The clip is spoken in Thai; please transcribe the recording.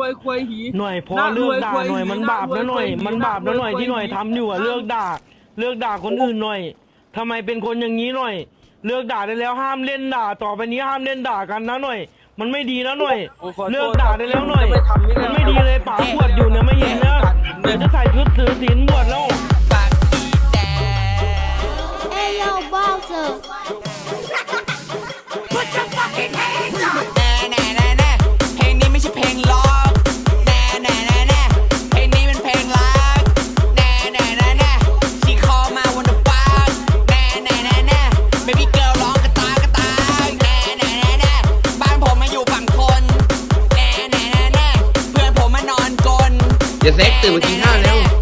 วยควยหี หน่อยพอน่าเลิกรวยด่าควยหน่อยหีมันน่าบาปนะหน่อย รวยควยหีมันบาปนะหน่อยน่ารวยที่หน่อยควยหีทำอยู่อะห้ามเลิกด่า เลิกด่าคนอื่นหน่อยทำไมเป็นคนอย่างนี้หน่อย เลิกด่าได้แล้วห้ามเล่นด่า ต่อไปนี้ห้ามเล่นด่ากันนะหน่อย มันไม่ดีนะหน่อย โอ้ขอโทษเลิกด่าได้แล้วหน่อย จะไม่ทำนี่แหละมันไม่ดีเลยป๋าบวชอยู่เนี่ยไม่เห็นนะเดี๋ยวจะใส่ชุดถือศีลบวชแล้ว Hey yo, Bowser. แอย่าเซ็กตื่นมากินข้าวแล้ว